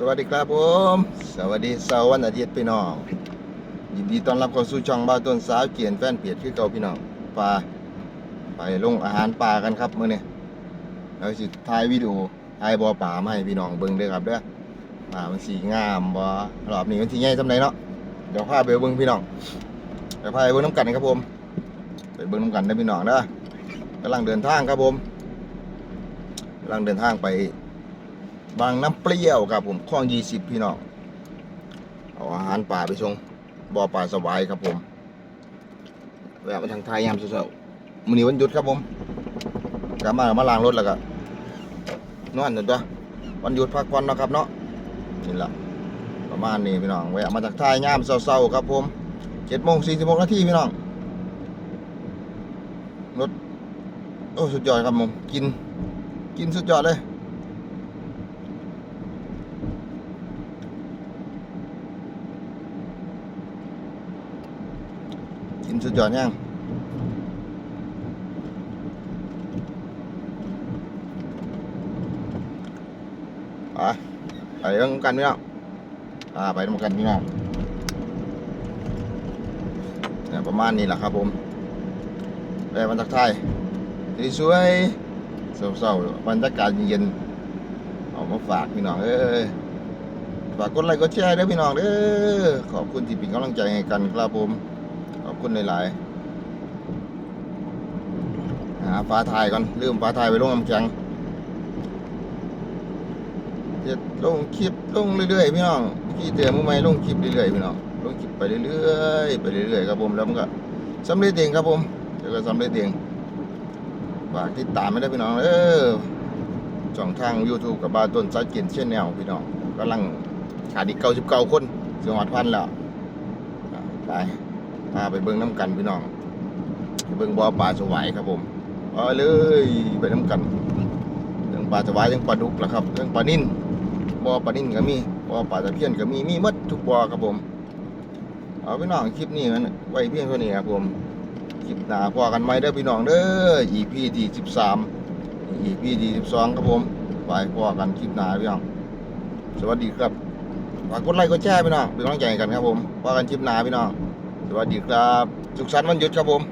สวัสดีครับผม สวัสดีเสาร์วันอาทิตย์พี่น้อง ยินดีต้อนรับเข้าสู่ช่องบ้านต้นสาวเกียนแฟนเพจคือเก่าพี่น้องปลาไปลงอาหารปลากันครับมื้อนี้แล้วสิถ่ายวิดีโอถ่ายบ่อปลามาให้พี่น้องเบิ่งเด้อครับเด้อปลามันสีงามบ่รอบนี้มันสิใหญ่ซำใดเนาะเดี๋ยวพาไปเบิ่งพี่น้องเดี๋ยวพาไปเบิ่งน้ำกันครับผม ไปเบิ่งน้ำกันเด้พี่น้องเด้อกำลังเดินทางครับผมกำลังเดินทางไป บางน้ำเปรี้ยวครับผมคลองยี่สิบพี่น้องเอาอาหารป่าไปส่งบ่อปลาสวายครับผมแวะมาทางไทยยามเช้าๆมื้อนี้วันหยุดครับผมกลับมามาล้างรถแล้วก็นอนนั่นตัววันหยุดพักผ่อนเนาะครับเนาะนี่ละประมาณนี้พี่น้องแวะมาจากไทายยามเช้าๆครับผมเจ็ดโมงสี่สิบหกนาทีพี่น้องรถโอ้สุดยอดครับผมกิน กินสุดยอดเลย กินสุดยอดยังไปไปเรื่องกันพี่น้องอ่าไปทำกันพี่น้องเนี่ยประมาณนี้แหละครับผมได้บรรยากาศสวยๆเศร้าๆบรรยากาศเย็นๆเอามาฝากพี่น้องเอ้ยฝากกดไลค์กดแชร์ด้วยพี่น้องเด้อขอบคุณที่เป็นกำลังใจให้กันครับผม ขอบคุณหลายๆหาฟ้าทายก่อนลืมฟ้าทายไปลงน้ำแข็งจะลงคลิปลงเรื่อยๆพี่น้องพี่เตือนมึงไหมลงคลิปเรื่อยๆพี่น้องลงคลิปไปเรื่อยๆไปเรื่อยๆครับผมแล้วมันก็สำเร็จเองครับผมเดี๋ยวก็สำเร็จเองฝากติดตามไม่ได้พี่น้องเออช่องทาง YouTube กับบาต้นซัดกินเช่นแนวพี่น้องกำลังขาดอีกเก้าสิบเก้าคนจังหวัดพันแล้วอะไป พาไปเบิ้งน้ำกันพี่น้องไปเบิ้งบ่อปลาสวายครับผมเอาเลยไปน้ำกันเรื่องปลาสวายเรื่องปลาดุกแหละครับเรื่องปลานิ่นบ่อปลานิ่นก็มีบ่อปลาตะเพียนก็มีมีหมดทุกบ่อครับผม เอาพี่น้องคลิปนี้มันไว้เพียงเท่านี้ครับผมคลิปหน้าพอกันไหมเด้อพี่น้องเด้อ EP ที่13 EP ที่12ครับผมไปพอกันคลิปหน้าพี่น้องสวัสดีครับฝากกดไลค์กดแชร์พี่น้องเป็นกำลังใจกันครับผมพอกันคลิปหน้าพี่น้อง สวัสดีครับ สุขสันต์วันหยุดครับผม